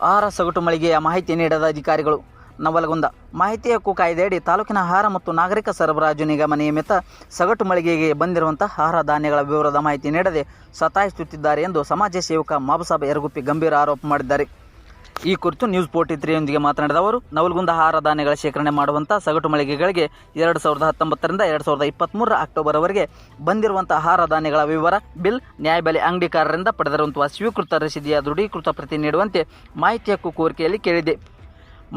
ಆಹಾರ ಸಗಟು ಮಳಿಗೆಯ ಮಾಹಿತಿ ನೀಡದ ಅಧಿಕಾರಿಗಳು, ನವಲಗುಂದ. ಮಾಹಿತಿ ಹಕ್ಕು ಕಾಯ್ದೆಯಡಿ ತಾಲೂಕಿನ ಆಹಾರ ಮತ್ತು ನಾಗರಿಕ ಸರಬರಾಜು ನಿಗಮ ನಿಯಮಿತ ಸಗಟು ಮಳಿಗೆಗೆ ಬಂದಿರುವಂತಹ ಆಹಾರ ಧಾನ್ಯಗಳ ವಿವರದ ಮಾಹಿತಿ ನೀಡದೆ ಸತಾಯಿಸುತ್ತಿದ್ದಾರೆ ಎಂದು ಸಮಾಜ ಸೇವಕ ಮಾಬಸಾಬ್ ಯರಗುಪ್ಪಿ ಗಂಭೀರ ಆರೋಪ ಮಾಡಿದ್ದಾರೆ. ಈ ಕುರಿತು ನ್ಯೂಸ್ ಫೋರ್ಟಿ ತ್ರೀಯೊಂದಿಗೆ ಮಾತನಾಡಿದ ಅವರು, ನವಲಗುಂದ ಆಹಾರ ಧಾನ್ಯಗಳ ಶೇಖರಣೆ ಮಾಡುವಂಥ ಸಗಟು ಮಳಿಗೆಗಳಿಗೆ ಎರಡು ಸಾವಿರದ ಹತ್ತೊಂಬತ್ತರಿಂದ ಎರಡು ಸಾವಿರದ ಇಪ್ಪತ್ತ್ಮೂರರ ಅಕ್ಟೋಬರ್ವರೆಗೆ ಬಂದಿರುವಂಥ ಆಹಾರ ಧಾನ್ಯಗಳ ವಿವರ, ಬಿಲ್ ನ್ಯಾಯಬೆಲೆ ಅಂಗಡಿಕಾರರಿಂದ ಪಡೆದಿರುವಂತಹ ಸ್ವೀಕೃತ ರಸೀದಿಯ ದೃಢೀಕೃತ ಪ್ರತಿ ನೀಡುವಂತೆ ಮಾಹಿತಿ ಹಕ್ಕು ಕೋರಿಕೆಯಲ್ಲಿ ಕೇಳಿದೆ.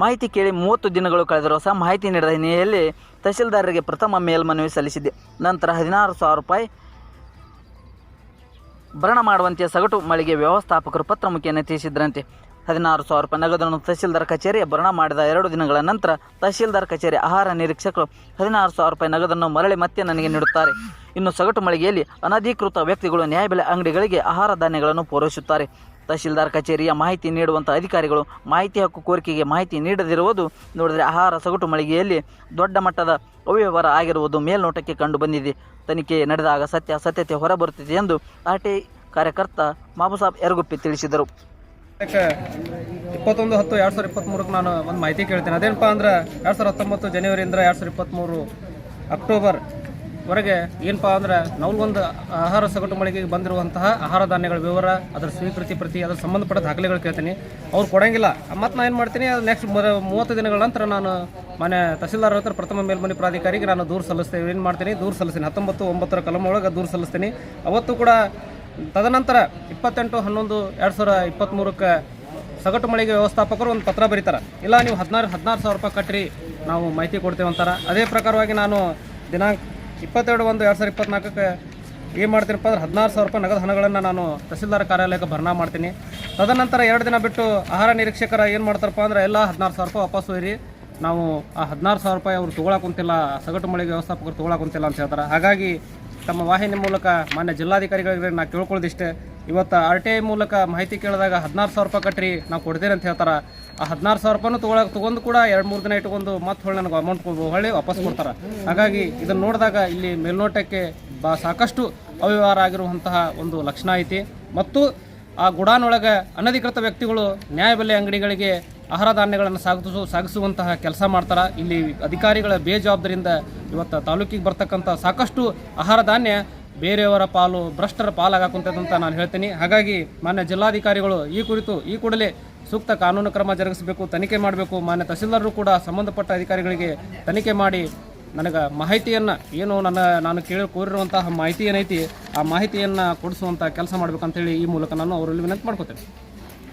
ಮಾಹಿತಿ ಕೇಳಿ ಮೂವತ್ತು ದಿನಗಳು ಕಳೆದರೂ ಸಹ ಮಾಹಿತಿ ನೀಡಿದ ಹಿನ್ನೆಲೆಯಲ್ಲಿ ತಹಸೀಲ್ದಾರರಿಗೆ ಪ್ರಥಮ ಮೇಲ್ಮನವಿ ಸಲ್ಲಿಸಿದೆ. ನಂತರ ಹದಿನಾರು ಸಾವಿರ ರೂಪಾಯಿ ಭರಣ ಮಾಡುವಂತೆ ಸಗಟು ಮಳಿಗೆ ವ್ಯವಸ್ಥಾಪಕರು ಪತ್ರ ಮುಖೇನ ತಿಳಿಸಿದ್ರಂತೆ. ಹದಿನಾರು ಸಾವಿರ ರೂಪಾಯಿ ನಗದನ್ನು ತಹಸೀಲ್ದಾರ್ ಕಚೇರಿ ಭರಣ ಮಾಡಿದ ಎರಡು ದಿನಗಳ ನಂತರ ತಹಸೀಲ್ದಾರ್ ಕಚೇರಿ ಆಹಾರ ನಿರೀಕ್ಷಕರು ಹದಿನಾರು ಸಾವಿರ ರೂಪಾಯಿ ನಗದನ್ನು ಮರಳಿ ಮತ್ತೆ ನನಗೆ ನೀಡುತ್ತಾರೆ. ಇನ್ನು ಸಗಟು ಮಳಿಗೆಯಲ್ಲಿ ಅನಧಿಕೃತ ವ್ಯಕ್ತಿಗಳು ನ್ಯಾಯಬೆಲೆ ಅಂಗಡಿಗಳಿಗೆ ಆಹಾರ ಧಾನ್ಯಗಳನ್ನು ಪೂರೈಸುತ್ತಾರೆ. ತಹಶೀಲ್ದಾರ್ ಕಚೇರಿಯ ಮಾಹಿತಿ ನೀಡುವಂಥ ಅಧಿಕಾರಿಗಳು ಮಾಹಿತಿ ಹಕ್ಕು ಕೋರಿಕೆಗೆ ಮಾಹಿತಿ ನೀಡದಿರುವುದು ನೋಡಿದರೆ ಆಹಾರ ಸಗಟು ಮಳಿಗೆಯಲ್ಲಿ ದೊಡ್ಡ ಮಟ್ಟದ ಅವ್ಯವಹಾರ ಆಗಿರುವುದು ಮೇಲ್ನೋಟಕ್ಕೆ ಕಂಡುಬಂದಿದೆ ತನಿಖೆ ನಡೆದಾಗ ಸತ್ಯ ಸತ್ಯತೆ ಹೊರಬರುತ್ತಿದೆ ಎಂದು ಆರ್ಟಿ ಕಾರ್ಯಕರ್ತ ಮಾಬುಸಾಬ್ ಯರಗುಪ್ಪಿ ತಿಳಿಸಿದರು. ಇಪ್ಪತ್ತೊಂದು ಹತ್ತು ಎರಡು ಸಾವಿರದ ಇಪ್ಪತ್ತ್ಮೂರಕ್ಕೆ ನಾನು ಒಂದು ಮಾಹಿತಿ ಕೇಳ್ತೇನೆ. ಅದೇನಪ್ಪ ಅಂದ್ರೆ ಎರಡು ಸಾವಿರದ ಹತ್ತೊಂಬತ್ತು ಜನವರಿಯಿಂದ ಎರಡು ಸಾವಿರದ ಇಪ್ಪತ್ತ್ಮೂರು ಅಕ್ಟೋಬರ್ ವರೆಗೆ ಏನಪ್ಪ ಅಂದ್ರೆ ನವಲ್ಗೊಂದು ಆಹಾರ ಸಗಟು ಮಳಿಗೆಗೆ ಬಂದಿರುವಂತಹ ಆಹಾರ ಧಾನ್ಯಗಳ ವಿವರ, ಅದರ ಸ್ವೀಕೃತಿ ಪ್ರತಿ, ಅದರ ಸಂಬಂಧಪಟ್ಟ ದಾಖಲೆಗಳು ಕೇಳ್ತೀನಿ. ಅವ್ರು ಕೊಡಂಗಿಲ್ಲ. ಮತ್ತು ನಾನು ಏನು ಮಾಡ್ತೀನಿ, ಅದು ನೆಕ್ಸ್ಟ್ ಮೂವತ್ತು ದಿನಗಳ ನಂತರ ನಾನು ಮನೆ ತಹಸೀಲ್ದಾರ್ ಹತ್ರ ಪ್ರಥಮ ಮೇಲ್ಮನೆ ಪ್ರಾಧಿಕಾರಿಗೆ ನಾನು ದೂರು ಸಲ್ಲಿಸ್ತೇವೆ. ಏನು ಮಾಡ್ತೀನಿ, ದೂರು ಸಲ್ಲಿಸ್ತೀನಿ. ಹತ್ತೊಂಬತ್ತು ಒಂಬತ್ತರ ಕಲಂ ಒಳಗೆ ದೂರು ಸಲ್ಲಿಸ್ತೀನಿ. ಅವತ್ತು ಕೂಡ ತದನಂತರ ಇಪ್ಪತ್ತೆಂಟು, ಹನ್ನೊಂದು, ಎರಡು ಸಾವಿರ ಇಪ್ಪತ್ತ್ಮೂರಕ್ಕೆ ಸಗಟು ಮಳಿಗೆ ವ್ಯವಸ್ಥಾಪಕರು ಒಂದು ಪತ್ರ ಬರೀತಾರೆ. ಇಲ್ಲ, ನೀವು ಹದಿನಾರು ಹದಿನಾರು ಸಾವಿರ ರೂಪಾಯಿ ಕಟ್ಟಿರಿ ನಾವು ಮಾಹಿತಿ ಕೊಡ್ತೇವೆ ಅಂತಾರೆ. ಅದೇ ಪ್ರಕಾರವಾಗಿ ನಾನು ದಿನಾಂಕ ಇಪ್ಪತ್ತೆರಡು, ಒಂದು, ಎರಡು ಸಾವಿರದ ಇಪ್ಪತ್ತ್ನಾಲ್ಕಕ್ಕೆ ಏನು ಮಾಡ್ತೀನಪ್ಪ ಅಂದ್ರೆ ಹದಿನಾರು ಸಾವಿರ ರೂಪಾಯಿ ನಗದು ಹಣಗಳನ್ನು ನಾನು ತಹಸೀಲ್ದಾರ್ ಕಾರ್ಯಾಲಯಕ್ಕೆ ಭರ್ನಾ ಮಾಡ್ತೀನಿ. ತದನಂತರ ಎರಡು ದಿನ ಬಿಟ್ಟು ಆಹಾರ ನಿರೀಕ್ಷಕರ ಏನು ಮಾಡ್ತಾರಪ್ಪ ಅಂದ್ರೆ ಎಲ್ಲ ಹದಿನಾರು ಸಾವಿರ ರೂಪಾಯಿ ವಾಪಸ್ ಒಯ್ಯಿರಿ ನಾವು ಆ ಹದಿನಾರು ಸಾವಿರ ರೂಪಾಯಿ ಅವ್ರು ಕುಂತಿಲ್ಲ, ಸಗಟು ಮಳಿಗೆ ವ್ಯವಸ್ಥಾಪಕರು ತೊಗೊಳಕ್ಕೆ ಕುಂತಿಲ್ಲ ಅಂತ ಹೇಳ್ತಾರೆ. ಹಾಗಾಗಿ ತಮ್ಮ ವಾಹಿನಿ ಮೂಲಕ ಮಾನ್ಯ ಜಿಲ್ಲಾಧಿಕಾರಿಗಳಿಗೆ ನಾ ಕೇಳ್ಕೊಳ್ಳೋದಿಷ್ಟೇ. ಇವತ್ತು ಆರ್ ಟಿ ಐ ಮೂಲಕ ಮಾಹಿತಿ ಕೇಳಿದಾಗ ಹದಿನಾರು ಸಾವಿರ ರೂಪಾಯಿ ಕಟ್ಟ್ರಿ ನಾವು ಕೊಡ್ತೇನೆ ಅಂತ ಹೇಳ್ತಾರೆ. ಆ ಹದಿನಾರು ಸಾವಿರ ರೂಪಾಯಿನೂ ತೊಗೊಳಕ್ಕೆ ತೊಗೊಂಡು ಕೂಡ ಎರಡು ಮೂರು ದಿನ ಇಟ್ಕೊಂಡು ಮತ್ತೆ ಹೊಳ್ಳಿ ನನಗೆ ಅಮೌಂಟ್ ಹೊಳ್ಳಿ ವಾಪಸ್ ಕೊಡ್ತಾರೆ. ಹಾಗಾಗಿ ಇದನ್ನು ನೋಡಿದಾಗ ಇಲ್ಲಿ ಮೇಲ್ನೋಟಕ್ಕೆ ಬಾ ಸಾಕಷ್ಟು ಅವ್ಯವಹಾರ ಆಗಿರುವಂತಹ ಒಂದು ಲಕ್ಷಣ ಐತಿ. ಮತ್ತು ಆ ಗುಡಾನೊಳಗೆ ಅನಧಿಕೃತ ವ್ಯಕ್ತಿಗಳು ನ್ಯಾಯಬೆಲೆ ಅಂಗಡಿಗಳಿಗೆ ಆಹಾರ ಧಾನ್ಯಗಳನ್ನು ಸಾಗಿಸು ಸಾಗಿಸುವಂತಹ ಕೆಲಸ ಮಾಡ್ತಾರೆ. ಇಲ್ಲಿ ಅಧಿಕಾರಿಗಳ ಬೇಜವಾಬ್ದಾರಿಯಿಂದ ಇವತ್ತು ತಾಲೂಕಿಗೆ ಬರ್ತಕ್ಕಂಥ ಸಾಕಷ್ಟು ಆಹಾರ ಧಾನ್ಯ ಬೇರೆಯವರ ಪಾಲು ಭ್ರಷ್ಟರ ಪಾಲಾಗಕ್ಕಂಥದ್ದು ನಾನು ಹೇಳ್ತೀನಿ. ಹಾಗಾಗಿ ಮಾನ್ಯ ಜಿಲ್ಲಾಧಿಕಾರಿಗಳು ಈ ಕುರಿತು ಈ ಕೂಡಲೇ ಸೂಕ್ತ ಕಾನೂನು ಕ್ರಮ ಜರುಗಿಸಬೇಕು, ತನಿಖೆ ಮಾಡಬೇಕು. ಮಾನ್ಯ ತಹಸೀಲ್ದಾರರು ಕೂಡ ಸಂಬಂಧಪಟ್ಟ ಅಧಿಕಾರಿಗಳಿಗೆ ತನಿಖೆ ಮಾಡಿ ನನಗೆ ಮಾಹಿತಿಯನ್ನು ಏನು ನನ್ನ ನಾನು ಕೇಳಿ ಕೋರಿರುವಂತಹ ಮಾಹಿತಿ ಏನೈತಿ, ಆ ಮಾಹಿತಿಯನ್ನು ಕೊಡಿಸುವಂಥ ಕೆಲಸ ಮಾಡಬೇಕಂತೇಳಿ ಈ ಮೂಲಕ ನಾನು ಅವರಲ್ಲಿ ವಿನಂತಿ ಮಾಡ್ಕೋತೇನೆ.